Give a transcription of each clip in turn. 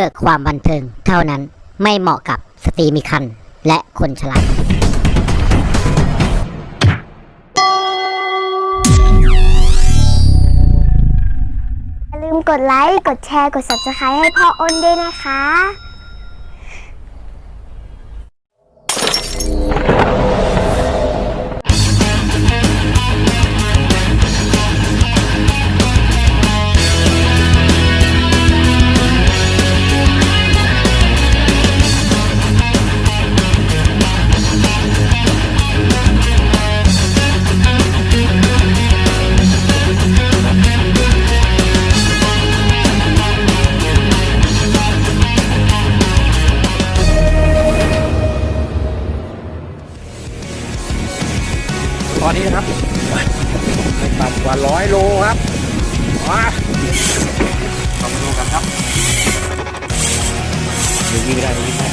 พื่อความบันเทิงเท่านั้นไม่เหมาะกับสตรีมีคันและคนฉลาอย่าลืมกดไลค์ กดแชร์ กด subscribe ให้พ่ออ้นด้วยนะคะ ไม่ได้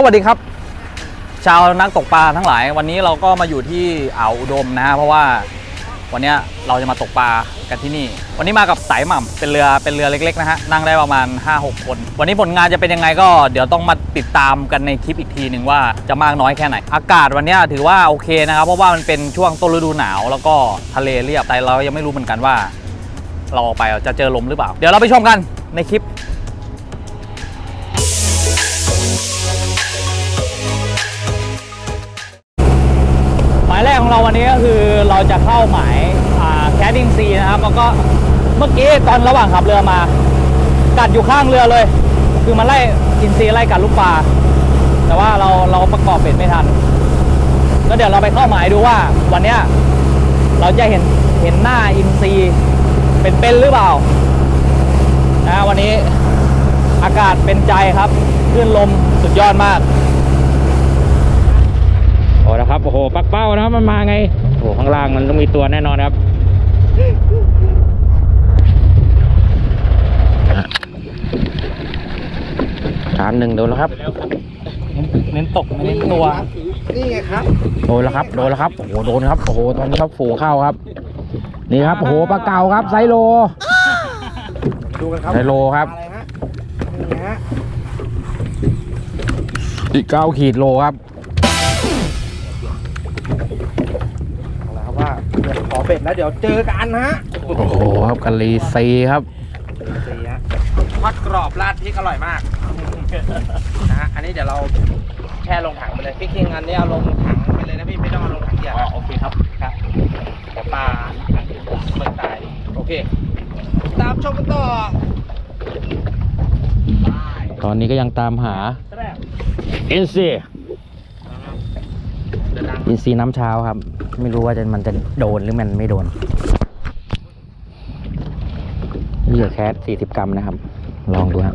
สวัสดีครับ ชาวนักตกปลาทั้งหลาย วันนี้เราก็มาอยู่ที่อ่าวอุดมนะฮะเพราะว่าวันนี้เราจะมาตกปลากันที่นี่ วันนี้มากับสายหม่ำเป็นเรือเป็นเรือเล็กๆนะฮะนั่งได้ประมาณ 5-6 คน วันนี้ผลงานจะเป็นยังไงก็เดี๋ยวต้องมาติดตามกันในคลิปอีกทีหนึ่งว่าจะมากน้อยแค่ไหน อากาศวันนี้ถือว่าโอเคนะครับ เพราะว่ามันเป็นช่วงต้นฤดูหนาว แล้วก็ทะเลเรียบแต่เรายังไม่รู้เหมือนกันว่า เราออกไปจะเจอลมหรือเปล่า เดี๋ยวเราไปชมกันในคลิป ของเราวันนี้ก็คือเราจะเข้าหมายแคดดิ้งซีนะครับแล้วก็เมื่อกี้ตอนระหว่างขับเรือมา กัดอยู่ข้างเรือเลย คือมันไล่อินซีไล่กัดลูกปลาแต่ว่าเราเราประกอบเป็ดไม่ทันก็เดี๋ยวเราไปเข้าหมายดูว่าวันนี้เราจะเห็นเห็นหน้าอินซีเป็นเป็นหรือเปล่านะวันนี้อากาศเป็นใจครับคลื่นลมสุดยอดมาก อ้นะครับโอ้โหปักเป้านะครับมันมาไงโอ้โหข้างล่างมันต้องมีตัวแน่นอนครับฐานหนึ่งโดนแล้วครับ เน้นตกเน้นตัว นี่ไงครับ โดนแล้วครับ โดนแล้วครับ โอ้โห โดนครับ โอ้โห ตอนนี้ครับฝูเข้าครับ นี่ครับ โอ้โห ปลาเก่าครับ ไซโล ดูกันครับ ไซโลครับอะไรฮะนี่ฮะอีกเก้าขีดโลครับ เดี๋ยวขอเบ็ดแล้วเดี๋ยวเจอกันฮะโอ้โหครับกะลีซีครับสีฮะทอดกรอบราดพริกอร่อยมากนะฮะอันนี้เดี๋ยวเราแช่ลงถังไปเลยพี่คิงอันนี้เอาลงถังไปเลยนะพี่ไม่ต้องเอาลงถังเดียวอ๋อโอเคครับครับเดี๋ยวปลาเปิดตายโอเค ตามชมกันต่อตอนนี้ก็ยังตามหาอินซีอินซีน้ำเช้าครับ ไม่รู้ว่าจะมันจะโดนหรือมันไม่โดนเหยื่อแคส40กรัมนะครับ ลองดูครับ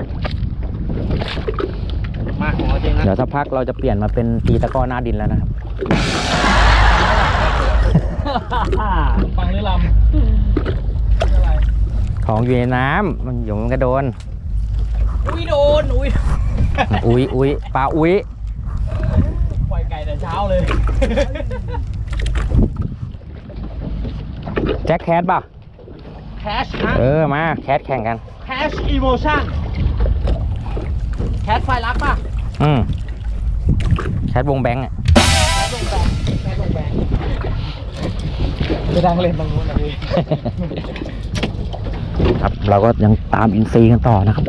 มาของเราจริงนะเดี๋ยวสักพักเราจะเปลี่ยนมาเป็นตีตะกร้อหน้าดินแล้วนะครับ ฟังหรือลของอยู่ในน้ำมันอยู่มันก็โดนำอุ้ยโดน อุ้ย อุ้ยอุ้ยปลาอุ้ยปล่อยไก่แต่เช้าเลย แจ็คแคทป่ะ แคชฮะ เออมาแคทแข่งกัน แคชอีโมชั่น แคชไฟรักป่ะอืมแคทวงแบงค์อะไปดังเล่นตรงนู้นนะพี่ครับเราก็ยังตามอินซีกันต่อนะครับ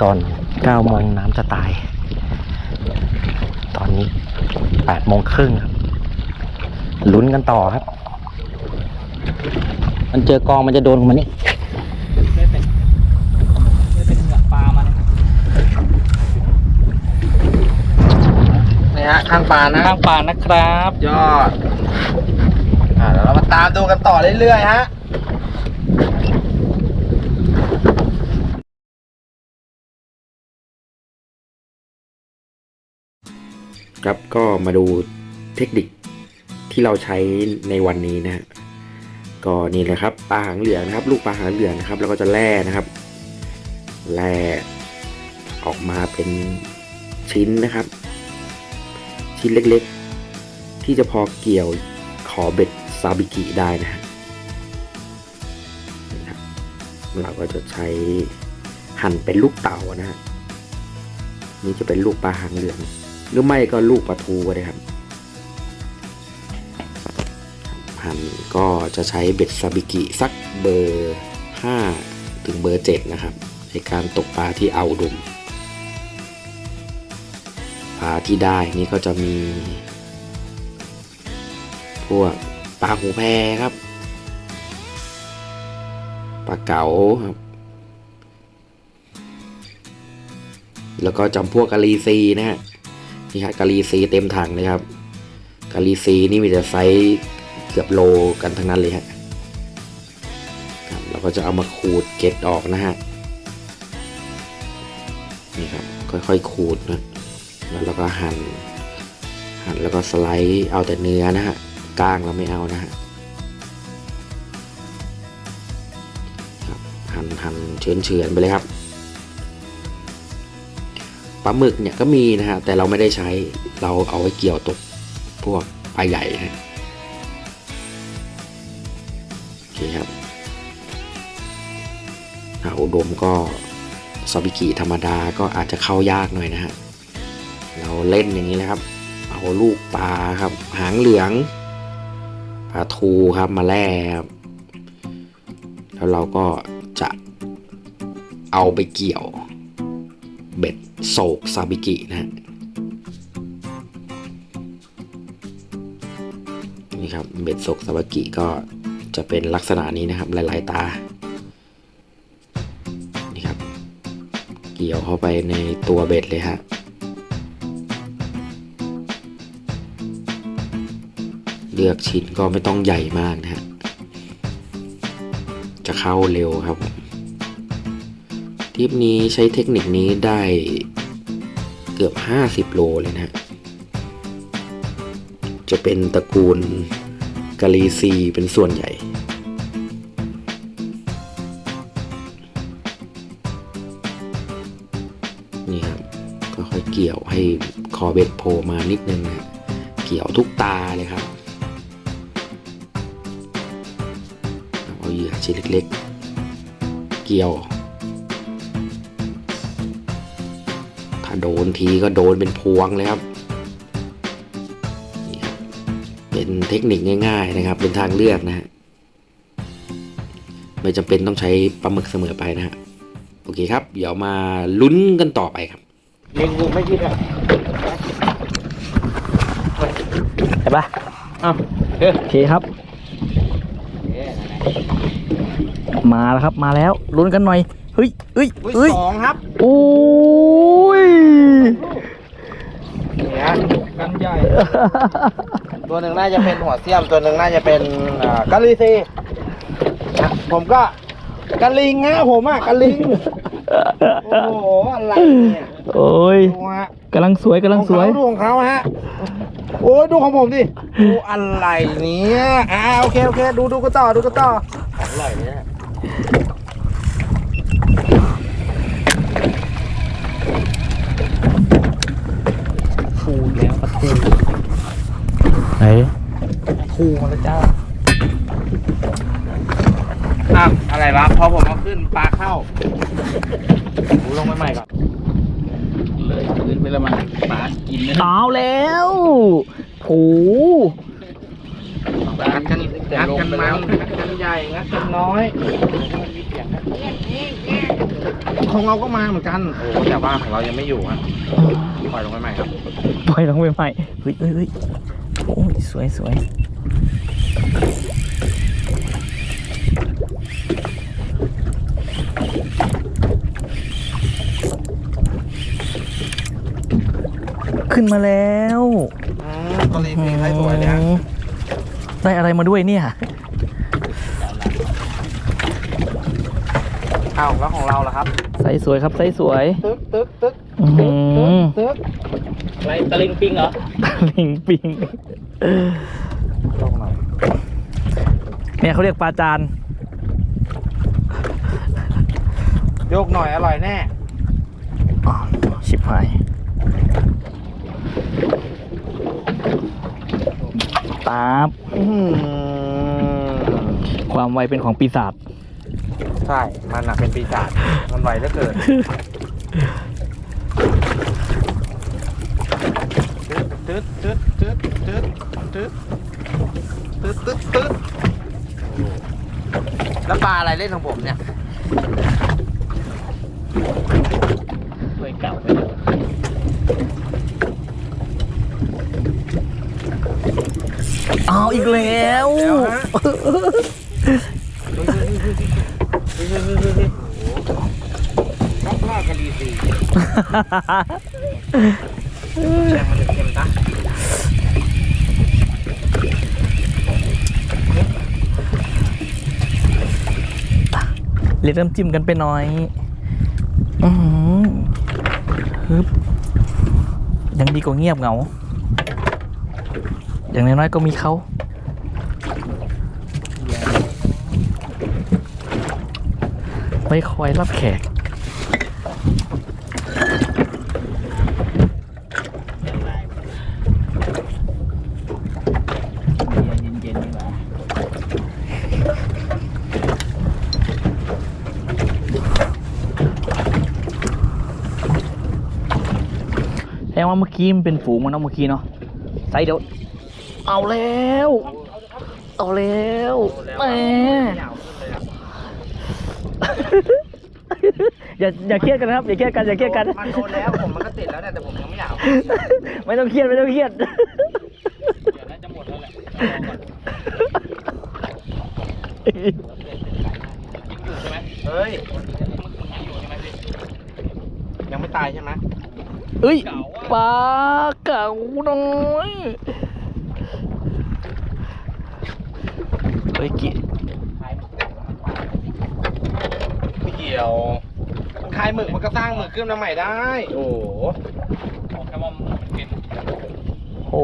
ก่อน9โมงน้ำจะตาย ตอนนี้8โมงครึ่งครับลุ้นกันต่อครับ มันเจอกองมันจะโดนของมันนี่ได้เป็นได้เป็นเหงือกปลามาเนี่ยนี่ฮะข้างปลานะข้างปลานะครับ ยอด อ่าเดี๋ยวเรามาตามดูกันต่อเรื่อยๆฮะครับก็มาดูเทคนิคที่เราใช้ในวันนี้นะฮะ ก็นี่เลยครับปลาหางเหลืองนะครับ ลูกปลาหางเหลืองนะครับ แล้วก็จะแล่นะครับแล่ออกมาเป็นชิ้นนะครับ ชิ้นเล็กๆ ที่จะพอเกี่ยวขอเบ็ดซาบิกิได้นะฮะนี่ครับเราก็จะใช้หั่นเป็นลูกเต่านะฮะนี่จะเป็นลูกปลาหางเหลือง หรือไม่ก็ลูกปลาทูก็ได้ครับ หั่นก็จะใช้เบ็ดซาบิกิสักเบอร์ 5 ถึงเบอร์ 7 นะครับ ในการตกปลาที่เอาดุมปลาที่ได้นี่ก็จะมี พวกปลาหูแพครับปลาเก๋าครับ แล้วก็จำพวกกะลีซีนะฮะนี่ครับกะลีซีเต็มถังเลยครับกะลีซีนี่มีแต่ไซส์ เกือบโลกันทั้งนั้นเลยฮะครับเราก็จะเอามาขูดเกล็ดออกนะฮะนี่ครับค่อยๆขูดนะแล้วเราก็หั่นหั่นแล้วก็สไลด์เอาแต่เนื้อนะฮะก้างเราไม่เอานะฮะครับหั่นหั่นเฉือนเฉือนๆไปเลยครับปลาหมึกเนี่ยก็มีนะฮะแต่เราไม่ได้ใช้เราเอาไว้เกี่ยวตกพวกปลาใหญ่นะ อาอุดมก็ซาบิกิธรรมดาก็อาจจะเข้ายากหน่อยนะฮะเราเล่นอย่างนี้นะครับ เอาลูกปลาครับ หางเหลืองปลาทูครับมาแล่ครับแล้วเราก็จะเอาไปเกี่ยว เบ็ดโศกซาบิกินะฮะนี่ครับเบ็ดโศกซาบิกิก็จะเป็นลักษณะนี้นะครับหลาย ๆ ตา เกี่ยวเข้าไปในตัวเบ็ดเลยฮะเลือกชิ้นก็ไม่ต้องใหญ่มากนะฮะ จะเข้าเร็วครับทริปนี้ใช้เทคนิคนี้ได้เกือบ 50 โลเลยนะฮะ จะเป็นตระกูลกาลีซีเป็นส่วนใหญ่ คอเบ็ดโผล่มานิดนึงนะเกี่ยวทุกตาเลยครับ เอาเหยื่อชิ้นเล็กๆ เกี่ยว ถ้าโดนทีก็โดนเป็นพวงเลยครับเป็นเทคนิคง่าย ๆนะครับ เป็นทางเลือกนะฮะไม่จำเป็นต้องใช้ปลาหมึกเสมอไปนะฮะโอเคครับ เดี๋ยวมาลุ้นกันต่อไปครับ ยงงูไม่คิดอะเห็นปะอ้าวโอเคครับ มาแล้วครับมาแล้วลุ้นกันหน่อยเฮ้ยเฮ้ยอุ้ยเฮ้ยสองครับโอ้ยเนี่ยกันใหญ่ ตัวหนึ่งน่าจะเป็นหัวเสียม ตัวหนึ่งน่าจะเป็นอ่ากะลีซีนะผมก็กะลิงฮะผมอะกะลิง โอ้โห อะไรเนี่ย โอ้ยดูฮะกำลังสวยกำลังสวยของเขาดูของเขาฮะโอ้ยดูของผมดิดูอะไรเนี่ยอ่าโอเคโอเคดูดูกันต่อดูกันต่ออร่อยเนี่ยฟูแล้วปลาทูไหนทูมาแล้วจ้าอ้าวอะไรวะพอผมเอาขึ้นปลาเข้าดูลงไปใหม่ก่อนเลย ขึ้นไปแล้วมันปลากินเอาแล้วโอ้งัดกันงัดกันมันงัดกันใหญ่งัดกันน้อย ของเราก็มาเหมือนกันโอ้แต่ว่าของเรายังไม่อยู่ฮะปล่อยลงไปใหม่ครับปล่อยลงไปใหม่เฮ้ยเฮ้ยเฮ้ยโอ้ยสวยสวย ขึ้นมาแล้วตอนนี้เพลงไทยสวยเลยฮะได้อะไรมาด้วยเนี่ยเอาวแล้วของเราล่ะครับใส่สวยครับใส่สวย ตึ๊กตึ๊กตึ๊กอืตึ๊กตึ๊กตึ๊กอะไรตลิงปิงเหรอตลิงปิงต้องหน่อยเนี่ยเขาเรียกปลาจานโยกหน่อยอร่อยแน่ชิบหาย ตาบอื้อหือความไวเป็นของปีศาจใช่ มันอะเป็นปีศาจ มันไวเหลือเกินตึ๊ดตึ๊ดตึ๊ดตึ๊ดตึ๊ดตึ๊ดตึ๊ดตึ๊ดตึ๊ดแล้วปลาอะไรเล่นของผมเนี่ยเคยเก่าไปเอา อีกแล้วเดี๋ยวฮะรับล่ากันดีสิแรงมันจะเค็มนะเรียกน้ำจิ้มกันไปหน่อย อือฮึบยังดีกว่าเงียบเหงา อย่างน้อยๆก็มีเขา ไว้คอยรับแขก แสดงว่าเมื่อกี้มันเป็นฝูงมันเนาะเมื่อกี้เนาะไซส์เดียว เอาแล้ว เอาแล้วแหม อย่าอย่าเครียดกันนะครับอย่าเครียดกันอย่าเครียดกัน มันโดนแล้วผมมันก็ติดแล้วเนี่ยแต่ผมยังไม่อยากไม่ต้องเครียดไม่ต้องเครียดเดี๋ยวน่าจะหมดแล้วแหละเฮ้ยยังไม่ตายใช่ไหมเอ้ยปลาเก๋าน้อยเฮ้ยกิไม่เกี่ยว คลายหมึกมันก็สร้างหมึกขึ้นมาใหม่ได้ โอ้โหแมงมุมเป็นโอ้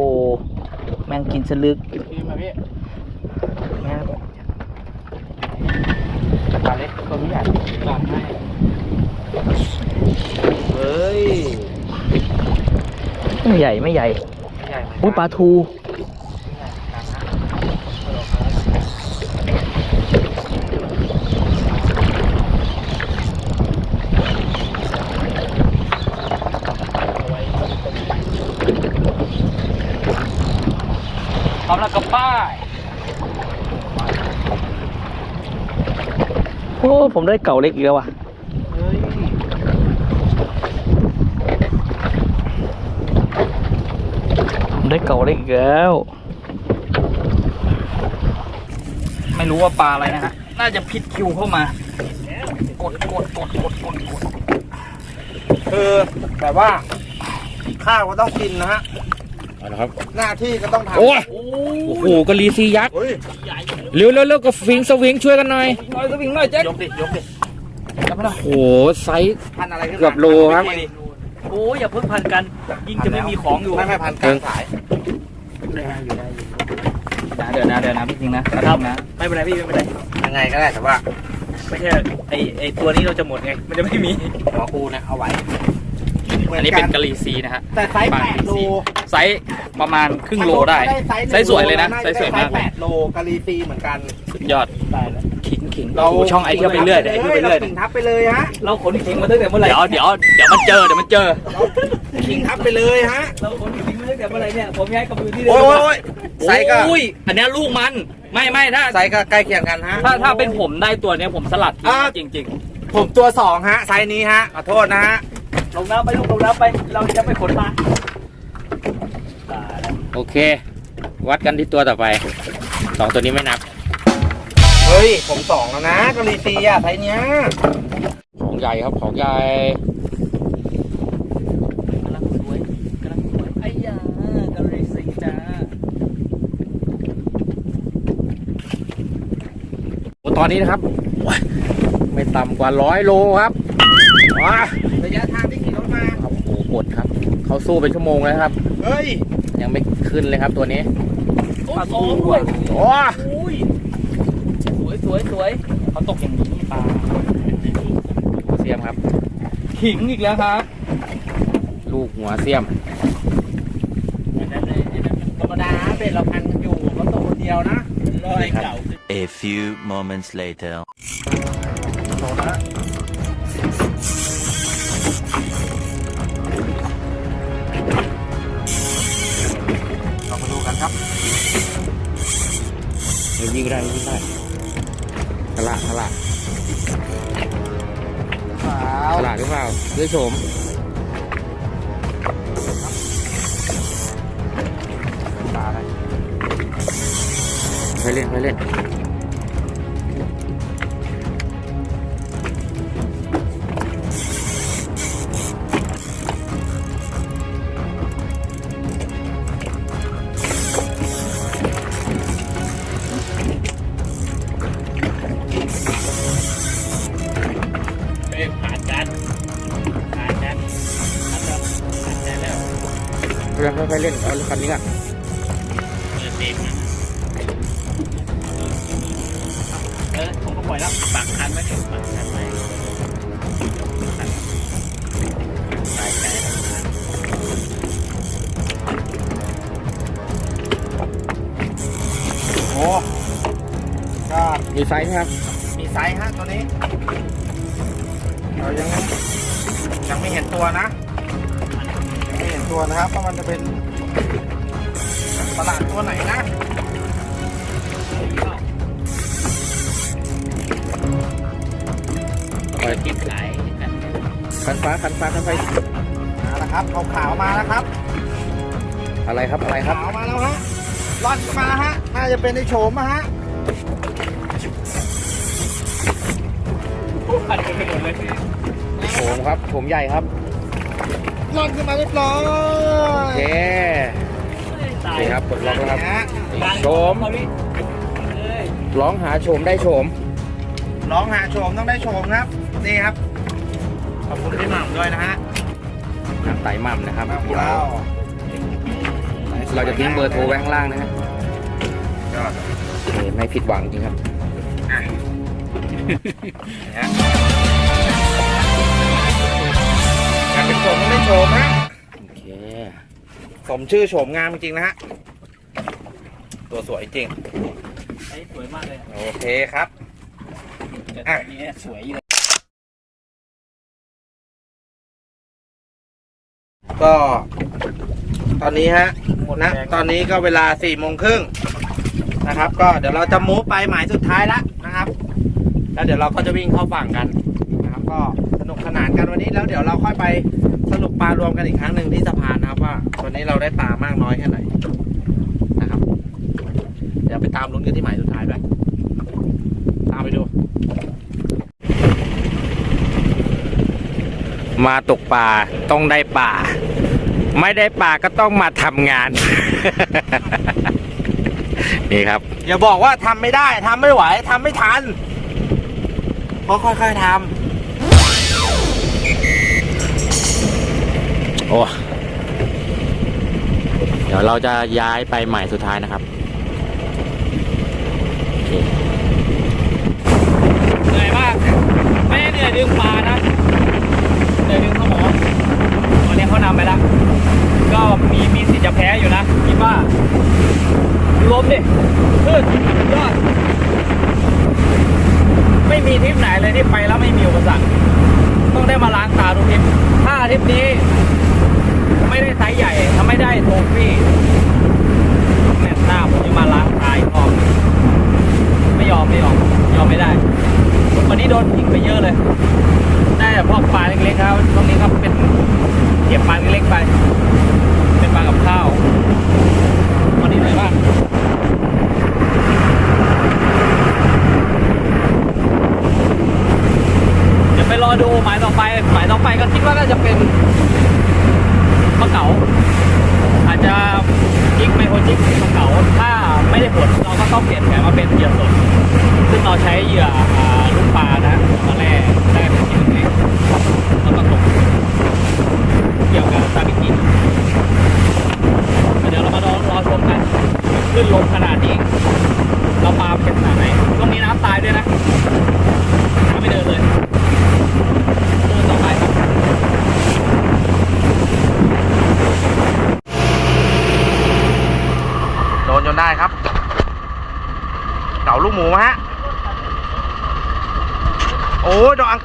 แมงกินสลึกพี่มาพี่แมงปลาเล็กตัวนี้ใหญ่ปลาให้เฮ้ย ไม่ใหญ่ไม่ใหญ่ ไม่ใหญ่อุ้ยปลาทู พร้อมแล้ว กับป้ายโอ้ผมได้เก่าเล็กอีกแล้วว่ะเฮ้ยผมได้เก่าเล็กอีกแล้ว ไม่รู้ว่าปลาอะไรนะฮะ น่าจะพิษคิวเข้ามา กดกดกดกดกดกดคือแบบว่า ข้าวก็ต้องกินนะฮะ เอาละครับ หน้าที่ก็ต้องทำโอ้ยโอ้โหกะลีซียักษ์เฮ้ยเร็วเร็วเร็วก็ฟิงสวิงช่วยกันหน่อยน้อยสวิงหน่อยแจ็คยกดิยกดิโอ้โหไซส์ พันอะไรขึ้นมาเกือบโลครับไม่ดีโอ้ยอย่าเพิ่งพันกัน ยิ่งจะไม่มีของอยู่ไม่ไม่พันกลางสายนะเดี๋ยวนะเดี๋ยวนะพี่จริงนะครับนะไม่เป็นไรพี่ไม่เป็นไรยังไงก็ได้แต่ว่าไม่ใช่ไอไอตัวนี้เราจะหมดไงมันจะไม่มีหัวกูเนี่ยเอาไว้อันนี้เป็นกะลีซีนะฮะแต่ไซส์ปลาแปดโล ไซส์ประมาณครึ่งโลได้ ไซส์สวยเลยนะ ไซส์สวยมากไซเลส์แปยดโลกะลีซีเหมือนกันสุดยอดขิงขิงโอ้โหช่องไอเที่ยวไปเรื่อยเดี๋ยวไอเที่ยวไปเรื่อยขิงทับไปเลยฮะเราขนขิงมาตั้งแต่เมื่อไหร่เดี๋ยวเดี๋ยวเดี๋ยวมันเจอเดี๋ยวมันเจอ ขิงทับไปเลยฮะเราขนขิงมาตั้งแต่เมื่อไหร่เนี่ยผมย้ายกับมือที่เดิโอ้ยโอ้ยโอ้ยไซส์ก็อุ้ยอันเนี้ยลูกมันไม่ไม่ถ้าไซส์ก็ใกล้เคียงกันฮะ ถ้าถ้าเป็นผมได้ตัวเนี้ยผมสลัดทิ้งอ่าจริงผมตัวสองฮะไซส์นี้ฮะขอโทษนะฮะๆลงน้ำไปลูกลงน้ำไป เราจะไม่ขนมาตายแล้ว โอเค วัดกันที่ตัวต่อไปสองตัวนี้ไม่นับ เฮ้ย ผมสองแล้วนะกะลีซีอะไซส์เนี้ยของใหญ่ครับของใหญ่กำลังสวยกำลังสวยไอ้ยากระเรซิงจ้าโอ้ตอนนี้นะครับ ไม่ต่ำกว่าร้อยโลครับว้าระยะทางที่ขี่รถมาโอ้โหปวดครับ เขาสู้เป็นชั่วโมงแล้วครับ เฮ้ย ยังไม่ขึ้นเลยครับตัวนี้โอ้โหด้วยโอ้สวยสวยสวยเขาตกอย่างนี้ปลาเสียมครับ ขิงอีกแล้วครับ ลูกหัวเสียมธรรมดาเบ็ดเราพันกันอยู่เราตกคนเดียวนะลอยเก่า A few moments later. โตนะเยิงได้ยิงได้ทละทละขาวทละหรือเปล่าด้วยโฉมปลาอะไรค่อยเล่นค่อยเล่น ค่อยๆค่อยๆเล่นเอาคันนี้กัน ตัวไหนนะปล่อยกินขายกันคันฟ้าคันฟ้าคันไฟมาแล้วครับขาวขาวๆมาแล้วครับ อะไรครับอะไรครับขาวมาแล้วฮะร่อนมาฮะน่าจะเป็นในโฉมอะฮะพันกันไปหมดเลยโฉมครับโฉมใหญ่ครับร่อนขึ้นมาเรียบร้อโอยเคตาย นี่ครับกดล็อกแล้วครับนี่ฮะโฉมเขาดิเอ้ยร้องหาโฉมได้โฉมร้องหาโฉมต้องได้โฉมครับ นี่ครับ ขอบคุณพี่หม่ำด้วยนะฮะน้ำไตหม่ำนะครับหม่ำเดี๋ยวเราเราจะทิ้งเบอร์โทรไว้ข้างล่างนะฮะยอดโอเคไม่ผิดหวังจริงครับอะนี่ฮะการเป็นโฉมต้องได้โฉมฮะโอเค สมชื่อโฉมงามจริงๆนะฮะ ตัวสวยจริง ไอ้สวยมากเลยโอเคครับ แต่อะตัวนี้สวยอยู่ก็ ตอนนี้ฮะนะตอนนี้ก็เวลาสี่โมงครึ่งนะครับ ก็เดี๋ยวเราจะมูฟไปหมายสุดท้ายแล้วนะครับ แล้วเดี๋ยวเราก็จะวิ่งเข้าฝั่งกันนะครับก็สนุ กสนานกันวันนี้แล้วเดี๋ยวเราค่อยไปสรุปปลารวมกันอีกครั้งหนึ่งที่สะพานนะครับว่าวันนี้เราได้ปลามากน้อยแค่ไหนนะครับ เดี๋ยวไปตามลุ้นกันที่หมายสุดท้ายด้วยตามไปดู มาตกป่าต้องได้ป่า ไม่ได้ป่าก็ต้องมาทำงาน นี่ครับ อย่าบอกว่าทำไม่ได้ทำไม่ไหวทำไม่ทันเพราะค่อยๆทโดี๋ยวเราจะย้ายไปใหม่สุดท้ายนะครับเหนื่อยมากไม่เหนื่อยดึงปลานะเหนื่อยดึงสมองวันนี้เขานำไปแล้วก็มีมีสิทธิ์จะแพ้อยู่นะคิดว่าดูลมดิขึ้นยอดไม่มีทริปไหนเลยที่ไปแล้วไม่มีอุปสรรคต้องได้มาล้างตาทุกทริปถ้าทริปนี้ ไม่ได้ไซส์ใหญ่ถ้าไม่ได้โทฟี่แมตหน้าผมจะมาล้างตายอีกไม่ยอมไม่ยอมยอมไม่ได้ วันนี้โดนทิ้งไปเยอะเลย ได้แต่พวกปลาเล็กๆครับตรงนี้ครับเป็นเก็บปลาเล็กๆไป เป็นปลากับข้าว วันนี้เหนื่อยมากเดี๋ยวไปรอดูหมายต่อไปหมายต่อไปก็คิดว่าน่าจะเป็น มะเขาอาจจะจิกไมโครจิกมะเขาถ้าไม่ได้ผลเราก็ต้องเปลี่ยนแผนมาเป็นเหยื่อสดซึ่งเราใช้เหยื่อลูกปลานะมาแล่ได้เป็นเหยื่อเแล้วก็ตกเกี่ยวกับซาบิกิเดี๋ยวเรามาลองรอชมกันขึ้นลมขนาดนี้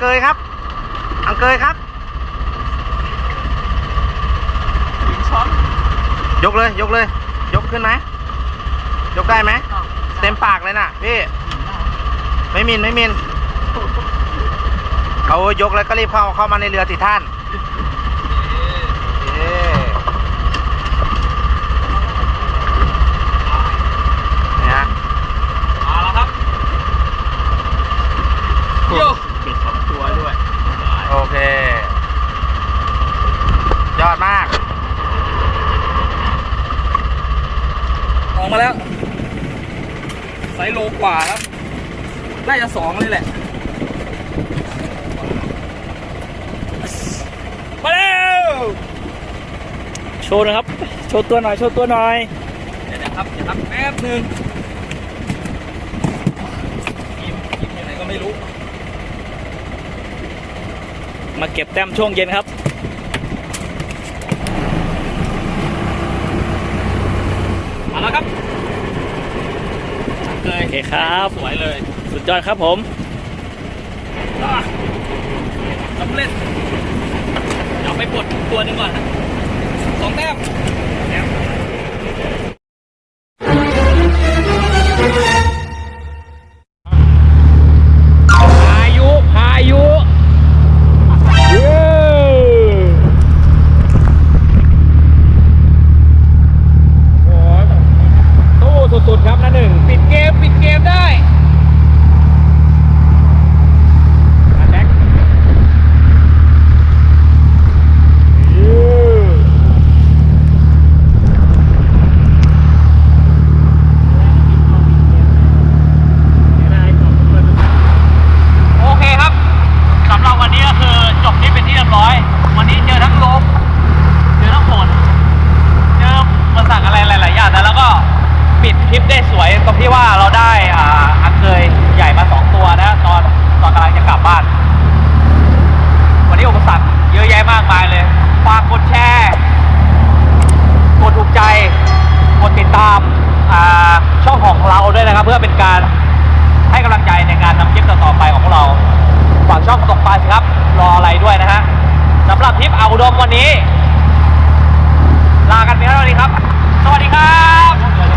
เกยครับ อังเกยครับยกเลย ยกเลย ยกขึ้นไหมยกได้ไหมเต็มปากเลยน่ะพี่ไม่มินไม่มินเอายกแล้วก็รีบเข้าเข้ามาในเรือติดท่านเย้เนี่ยฮะ มาแล้วครับโยเก็บสองตัวด้วย โอเค ยอดมาก ออกมาแล้วไซส์โลกว่าครับ น่าจะสองเลยแหละ มาแล้ว โชว์หนะครับ โชว์ตัวหน่อย โชว์ตัวหน่อย เดี๋ยวนะครับเดี๋ยวครับแป๊บหนึ่งยิ้มยิ้มอยู่ไหนก็ไม่รู้ มาเก็บแต้มช่วงเย็นครับมาแล้วครับโอเคครับ สวยเลย สุดยอดครับผมอะสำเร็จเดี๋ยวไปปลดตัวหนึงก่อนนะสองแต้ม ช่องตกปลาสิครับ รออะไรด้วยนะฮะสำหรับทริปเอาอดมวันนี้ ลากันไปพียงสวัสดีครับ สวัสดีครับ